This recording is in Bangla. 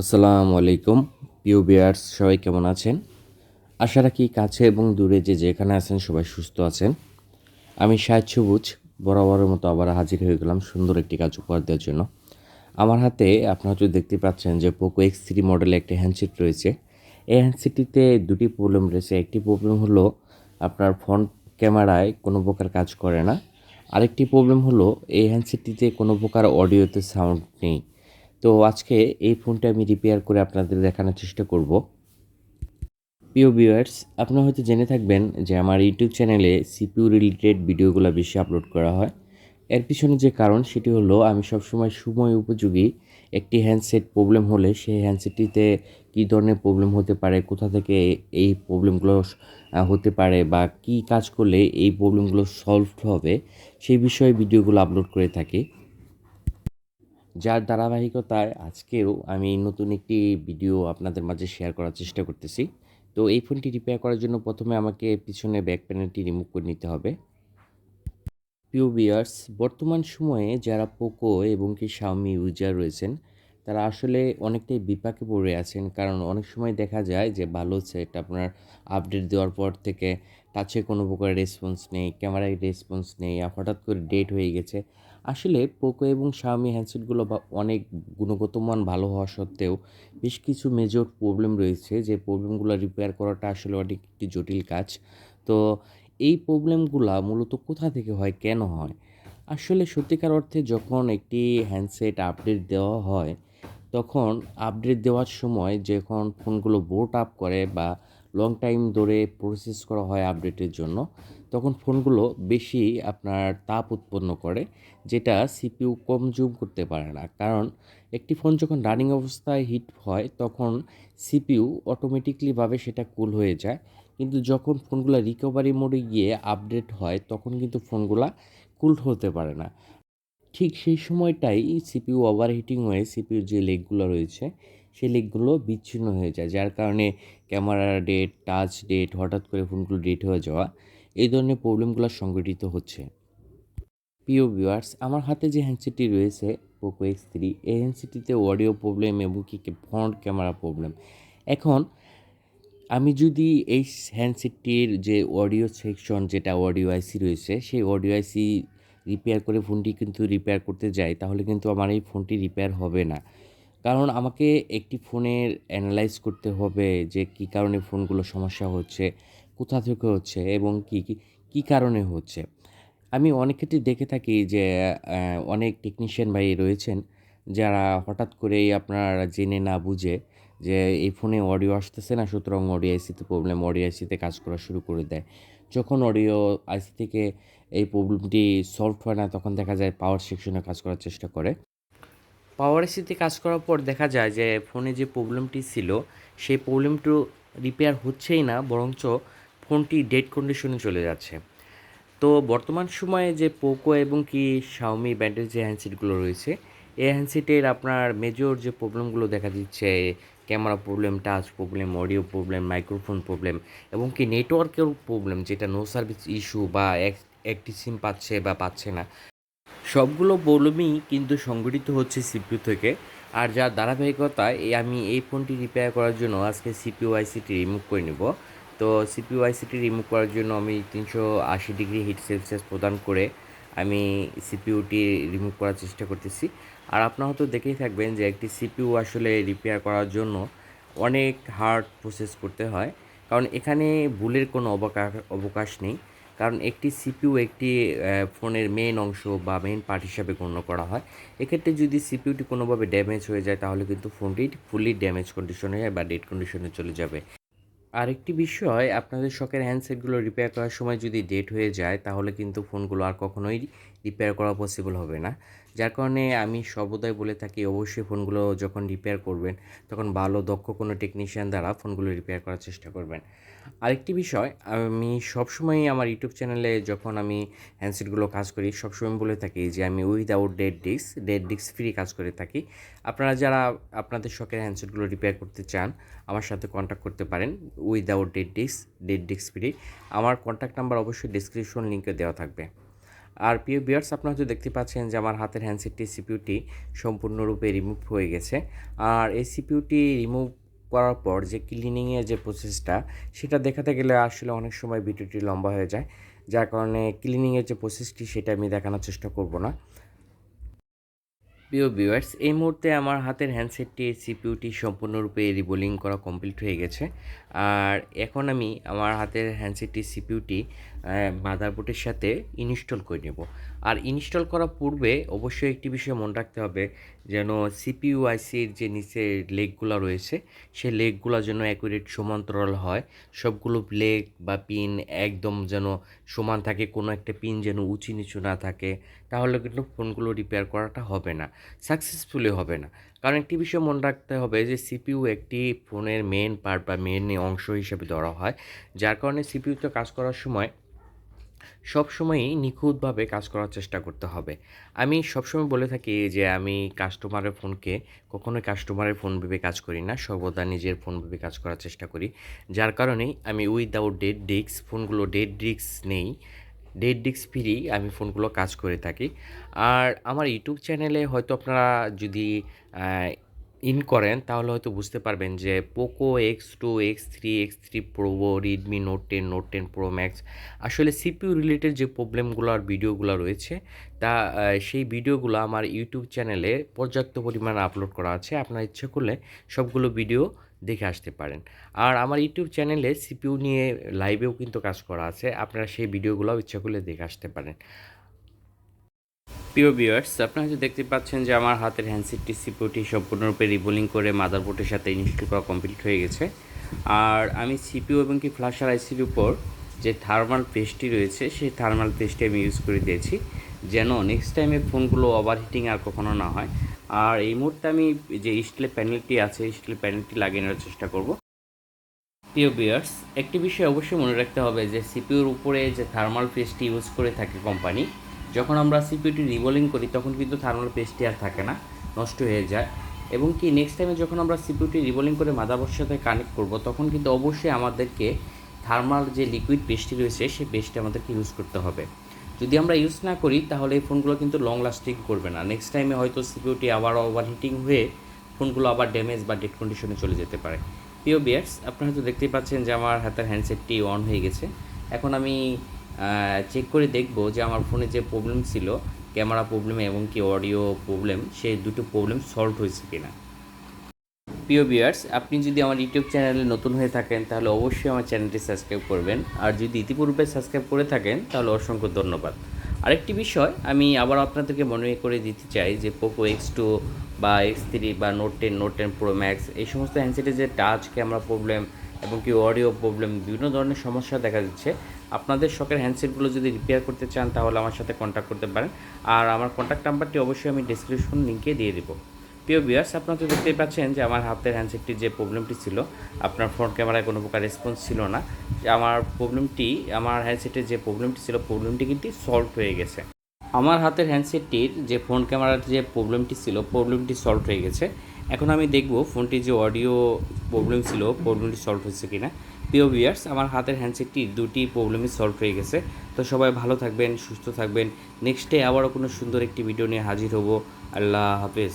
আসসালামু আলাইকুম, প্রিয় বিয়ার্স সবাই কেমন আছেন? আশা রাখি কাছে এবং দূরে যে যেখানে আছেন সবাই সুস্থ আছেন। আমি শাহেদ সবুজ, বরাবরের মতো আবার হাজির হয়ে গেলাম সুন্দর একটি কাজ উপহার দেওয়ার জন্য। আমার হাতে আপনারা হয়তো দেখতে পাচ্ছেন যে পোকো এক্স থ্রি মডেলের একটি হ্যান্ডসেট রয়েছে। এই হ্যান্ডসেটটিতে দুটি প্রবলেম রয়েছে। একটি প্রবলেম হলো আপনার ফ্রন্ট ক্যামেরায় কোনো প্রকার কাজ করে না। আরেকটি প্রবলেম হলো এই হ্যান্ডসেটটিতে কোনো প্রকার অডিওতে সাউন্ড নেই। তো আজকে এই ফোনটা আমি রিপেয়ার করে আপনাদের দেখানোর চেষ্টা করব। প্রিয় ভিউয়ার্স আপনারা হয়তো জেনে থাকবেন যে আমার ইউটিউব চ্যানেলে সিপিউ রিলেটেড ভিডিওগুলো বেশি আপলোড করা হয়। এর পিছনে যে কারণ সেটি হলো, আমি সবসময় সময় উপযোগী একটি হ্যান্ডসেট প্রবলেম হলে সেই হ্যান্ডসেটটিতে কী ধরনের প্রবলেম হতে পারে, কোথা থেকে এই প্রবলেমগুলো হতে পারে বা কী কাজ করলে এই প্রবলেমগুলো সলভ হবে, সেই বিষয়ে ভিডিওগুলো আপলোড করে থাকি। যার ধারাবাহিকতায় আজকেও আমি নতুন একটি ভিডিও আপনাদের মাঝে শেয়ার করার চেষ্টা করতেছি। তো এই ফোনটি রিপেয়ার করার জন্য প্রথমে আমাকে পিছনে ব্যাক প্যানেলটি রিমুভ করে নিতে হবে। পিও বিয়ার্স বর্তমান সময়ে যারা পোকো এবং কি শাওমি ইউজার রয়েছেন, তারা আসলে অনেকটাই বিপাকে পড়ে আছেন। কারণ অনেক সময় দেখা যায় যে ভালো সেট আপনার আপডেট দেওয়ার পর থেকে টাচে কোনো প্রকার রেসপন্স নেই ক্যামেরায় রেসপন্স নেই হঠাৎ করে ডেট হয়ে গেছে। আসলে পোকো এবং শাওমি হ্যান্ডসেটগুলো বা অনেক গুণগত মান ভালো হওয়া সত্ত্বেও বেশ কিছু মেজর প্রবলেম রয়েছে, যে প্রবলেমগুলো রিপেয়ার করাটা আসলে অনেক একটি জটিল কাজ। তো এই প্রবলেমগুলো মূলত কোথা থেকে হয়, কেন হয়? আসলে সত্যিকার অর্থে যখন একটি হ্যান্ডসেট আপডেট দেওয়া হয়, তখন আপডেট দেওয়ার সময় যখন ফোনগুলো বোট আপ করে বা লং টাইম ধরে প্রসেস করা হয় আপডেটের জন্য, তখন ফোনগুলো বেশি আপনার তাপ উৎপন্ন করে, যেটা সিপিইউ কনজিউম করতে পারে না। কারণ একটি ফোন যখন রানিং অবস্থায় হিট হয়, তখন সিপিইউ অটোমেটিকলিভাবে সেটা কুল হয়ে যায়। কিন্তু যখন ফোনগুলো রিকভারি মোডে গিয়ে আপডেট হয়, তখন কিন্তু ফোনগুলো কুল হতে পারে না। ঠিক সেই সময়টাই সিপিইউ ওভারহিটিং হয়ে সিপিইউর যে লেগগুলো রয়েছে সেই লেগগুলো বিচ্ছিন্ন হয়ে যায়, যার কারণে ক্যামেরার ডেট টাচ ডেট হঠাৎ করে ফোনগুলো ডেট হয়ে যাওয়া, এই ধরনের প্রবলেমগুলো সংঘটিত হচ্ছে। প্রিয় ভিউয়ার্স আমার হাতে যে হ্যান্ডসেটটি রয়েছে পোকো এক্স থ্রি এই হ্যান্ডসেটটিতে অডিও প্রবলেম এবং কি ফ্রন্ট ক্যামেরা প্রবলেম এখন, আমি যদি এই হ্যান্ডসেটটির যে অডিও সেকশন যেটা অডিও আইসি রয়েছে, সেই অডিও আইসি রিপেয়ার করে ফোনটি কিন্তু রিপেয়ার করতে যাই, তাহলে কিন্তু আমার এই ফোনটি রিপেয়ার হবে না। কারণ আমাকে একটি ফোনের অ্যানালাইজ করতে হবে যে কী কারণে ফোনগুলো সমস্যা হচ্ছে, কোথা থেকে হচ্ছে এবং কী কী কী কারণে হচ্ছে। আমি অনেক ক্ষেত্রে দেখে থাকি যে অনেক টেকনিশিয়ান ভাই রয়েছেন যারা হঠাৎ করেই আপনার জেনে না বুঝে যে এই ফোনে অডিও আসতেছে না, সুতরাং অডিও আইসিতে প্রবলেম অডিও আইসিতে কাজ করা শুরু করে দেয়। যখন অডিও আইসি থেকে এই প্রবলেমটি সলভ হয় না, তখন দেখা যায় পাওয়ার সেকশনে কাজ করার চেষ্টা করে। পাওয়ার এসিতে কাজ করার পর দেখা যায় যে ফোনে যে প্রবলেমটি ছিল, সেই প্রবলেমটি রিপেয়ার হচ্ছেই না, বরঞ্চ ফোনটি ডেড কন্ডিশনে চলে যাচ্ছে। তো বর্তমান সময়ে যে পোকো এবং কি শাওমি ব্র্যান্ডের যে হ্যান্ডসেটগুলো রয়েছে, এই হ্যান্ডসেটের আপনার মেজর যে প্রবলেমগুলো দেখা দিচ্ছে camera problem touch problem audio problem microphone problem এবং কি নেটওয়ার্কের প্রবলেম যেটা নো সার্ভিস ইস্যু বা একটি সিম পাচ্ছে বা পাচ্ছে না সবগুলো প্রবলেমই কিন্তু সংগঠিত হচ্ছে সিপিউ থেকে। আর যার ধারাবাহিকতায় আমি এই ফোনটি রিপেয়ার করার জন্য আজকে সিপিউ আইসিটি রিমুভ করে নেব। তো সিপিউ আইসিটি রিমুভ করার জন্য আমি তিনশো আশি ডিগ্রি হিট সেলসিয়াস প্রদান করে আমি সিপিউটি রিমুভ করার চেষ্টা করতেছি। আর আপনারা হয়তো দেখেই থাকবেন যে একটি সিপিউ আসলে রিপেয়ার করার জন্য অনেক হার্ড প্রসেস করতে হয়। কারণ এখানে ভুলের কোনো অবকাশ অবকাশ নেই। কারণ একটি সিপিউ একটি ফোনের মেন অংশ বা মেন পার্ট হিসাবে গণ্য করা হয়। এক্ষেত্রে যদি সিপিউটি কোনোভাবে ড্যামেজ হয়ে যায়, তাহলে কিন্তু ফোনটি ফুলি ড্যামেজ কন্ডিশনে যায় বা ডেড কন্ডিশনে চলে যাবে। আরেকটি বিষয়, আপনাদের শখের হ্যান্ডসেটগুলো রিপেয়ার করার সময় যদি ডেট হয়ে যায়, তাহলে কিন্তু ফোনগুলো আর কখনোই রিপেয়ার করা পসিবল হবে না। যার কারণে আমি সর্বদাই বলে থাকি, অবশ্যই ফোনগুলো যখন রিপেয়ার করবেন, তখন ভালো, দক্ষ কোনো টেকনিশিয়ান দ্বারা ফোনগুলো রিপেয়ার করার চেষ্টা করবেন। আরেকটি বিষয়, আমি সবসময়ই আমার ইউটিউব চ্যানেলে যখন আমি হ্যান্ডসেটগুলো কাজ করি, সবসময় বলে থাকি যে আমি without dead disk dead disk free কাজ করে থাকি। আপনারা যারা আপনাদের শখের হ্যান্ডসেটগুলো রিপেয়ার করতে চান, আমার সাথে কন্ট্যাক্ট করতে পারেন without dead disk dead disk free আমার কন্ট্যাক্ট নাম্বার অবশ্যই ডিসক্রিপশন লিঙ্কে দেওয়া থাকবে। আর প্রিয় বিয়ার্স আপনারা হয়তো দেখতে পাচ্ছেন যে আমার হাতের হ্যান্ডসেটটি সিপিউটি সম্পূর্ণরূপে রিমুভ হয়ে গেছে। আর এই সিপিউটি রিমুভ করার পর যে ক্লিনিংয়ের যে প্রসেসটা সেটা দেখাতে গেলে আসলে অনেক সময় ভিডিওটি লম্বা হয়ে যায়। যার কারণে ক্লিনিংয়ের যে প্রসেসটি সেটা আমি দেখানোর চেষ্টা করব না। প্রিয় ভিউয়ার্স এই মুহূর্তে আমার হাতের হ্যান্ডসেটটি সিপিউটি সম্পূর্ণরূপে রিবোলিং করা কমপ্লিট হয়ে গেছে। আর এখন আমি আমার হাতের হ্যান্ডসেটটি সিপিউটি মাদারবোর্ডের সাথে ইনস্টল করে নেব। আর ইনস্টল করার পূর্বে অবশ্যই একটি বিষয় মনে রাখতে হবে, যেন সিপিইউ আইসির যে নিচে লেগগুলো রয়েছে, সেই লেগগুলো যেন অ্যাকুরেট সমান্তরাল হয়। সবগুলো লেগ বা পিন একদম যেন সমান থাকে, কোনো একটা পিন যেন উঁচু নিচু না থাকে, তাহলে কিন্তু ফোনগুলো রিপেয়ার করাটা হবে না সাকসেসফুলি হবে না। কারণ একটি বিষয় মনে রাখতে হবে যে সিপিইউ একটি ফোনের মেন পার্ট বা মেন অংশ হিসেবে ধরা হয়, যার কারণে সিপিইউতে কাজ করার সময় সবসময়ই নিখুঁতভাবে কাজ করার চেষ্টা করতে হবে। আমি সবসময় বলে থাকি যে, আমি কাস্টমারের ফোনকে কখনোই কাস্টমারের ফোন ভেবে কাজ করি না। সর্বদা নিজের ফোন ভেবে কাজ করার চেষ্টা করি। যার কারণেই আমি উইদাউট ডেড ডিস্ক ফোনগুলো ডেড ডিস্ক নেই। ডেড ডিস্ক ফ্রি আমি ফোনগুলো কাজ করে থাকি। আর আমার ইউটিউব চ্যানেলে হয়তো আপনারা যদি ইন করেন, তাহলে হয়তো বুঝতে পারবেন যে Poco X two X three X three pro Redmi note ten note ten pro max আসলে সিপিউ রিলেটেড যে প্রবলেমগুলো আর ভিডিওগুলো রয়েছে, তা সেই ভিডিওগুলো আমার ইউটিউব চ্যানেলে পর্যাপ্ত পরিমাণে আপলোড করা আছে। আপনার ইচ্ছে করলে সবগুলো ভিডিও দেখে আসতে পারেন। আর আমার ইউটিউব চ্যানেলে সিপিউ নিয়ে লাইভেও কিন্তু কাজ করা আছে। আপনারা সেই ভিডিওগুলোও ইচ্ছা করলে দেখে আসতে পারেন। প্রিয় ভিউয়ার্স আপনারা হয়তো দেখতে পাচ্ছেন যে আমার হাতের হ্যান্ডসেটটি সিপিউটি সম্পূর্ণরূপে রিবোলিং করে মাদারবোর্ডের সাথে ইনস্টল করা কমপ্লিট হয়ে গেছে। আর আমি সিপিউ এবং কি ফ্ল্যাশার আইসির উপর যে থার্মাল পেস্টটি রয়েছে, সেই থার্মাল পেস্টটি আমি ইউজ করে দিয়েছি। যেন নেক্সট টাইমে ফোনগুলো ওভার হিটিং আর কখনো না হয়। আর এই মুহূর্তে আমি যে স্টিলের প্যানেলটি আছে স্টিলের প্যানেলটি লাগিয়ে নেওয়ার চেষ্টা করব। প্রিয় বিয়ার্স একটি বিষয় অবশ্যই মনে রাখতে হবে যে সিপিউর উপরে যে থার্মাল পেস্টটি ইউজ করে থাকে কোম্পানি যখন আমরা সিপিউটি রিবোলিং করি, তখন কিন্তু থার্মাল পেস্টটি আর থাকে না, নষ্ট হয়ে যায়। এবং কি নেক্সট টাইমে যখন আমরা সিপিউটি রিবোলিং করে মাদারবোর্ডের সাথে কানেক্ট করব, তখন কিন্তু অবশ্যই আমাদেরকে থার্মাল যে লিকুইড পেস্টটি রয়েছে, সেই পেস্টটি আমাদেরকে ইউজ করতে হবে। যদি আমরা ইউজ না করি, তাহলে এই ফোনগুলো কিন্তু লং লাস্টিং করবে না। নেক্সট টাইমে হয়তো সিকিউরিটি আবার ওভার হিটিং হয়ে ফোনগুলো আবার ড্যামেজ বা ডেড কন্ডিশনে চলে যেতে পারে। প্রিয় বিয়ার্স আপনারা হয়তো দেখতেই পাচ্ছেন যে আমার হাতের হ্যান্ডসেটটি অন হয়ে গেছে। এখন আমি চেক করে দেখব যে আমার ফোনে যে প্রবলেম ছিল ক্যামেরা প্রবলেম এবং কি অডিও প্রবলেম সেই দুটো প্রবলেম সলভ হয়েছে কিনা। প্রিয় ভিউয়ার্স আপনি যদি আমার ইউটিউব চ্যানেলে নতুন হয়ে থাকেন, তাহলে অবশ্যই আমার চ্যানেলটি সাবস্ক্রাইব করবেন। আর যদি ইতিপূর্বে সাবস্ক্রাইব করে থাকেন, তাহলে অসংখ্য ধন্যবাদ। আরেকটি বিষয়, আমি আবার আপনাদেরকে মনে করে দিতে চাই যে পোকো এক্স টু বা এক্স থ্রি বা note ten note ten pro max এই সমস্ত হ্যান্ডসেটে যে টাচ ক্যামেরা প্রবলেম এবং কি অডিও প্রবলেম বিভিন্ন ধরনের সমস্যা দেখা যাচ্ছে আপনাদের শখের হ্যান্ডসেটগুলো যদি রিপেয়ার করতে চান, তাহলে আমার সাথে কন্ট্যাক্ট করতে পারেন। আর আমার কন্ট্যাক্ট নাম্বারটি অবশ্যই আমি ডিসক্রিপশন লিঙ্কে দিয়ে দেবো। প্রিয় বিয়ার্স আপনারা তো দেখতেই পাচ্ছেন যে আমার হাতের হ্যান্ডসেটটির যে প্রবলেমটি ছিল, আপনার ফ্রন্ট ক্যামেরায় কোনো প্রকার রেসপন্স ছিল না। আমার প্রবলেমটি আমার হ্যান্ডসেটের যে প্রবলেমটি ছিল প্রবলেমটি কিন্তু সলভ হয়ে গেছে। আমার হাতের হ্যান্ডসেটটির যে ফোন ক্যামেরার যে প্রবলেমটি ছিল প্রবলেমটি সলভ হয়ে গেছে। এখন আমি দেখব ফোনটির যে অডিও প্রবলেম ছিল প্রবলেমটি সলভ হয়েছে কিনা। প্রিয় ভিউয়ার্স আমার হাতের হ্যান্ডসেটটি দুটি প্রবলেমই সলভ হয়ে গেছে। তো সবাই ভালো থাকবেন, সুস্থ থাকবেন। নেক্সট ডে আবারও কোনো সুন্দর একটি ভিডিও নিয়ে হাজির হব। আল্লাহ হাফেজ।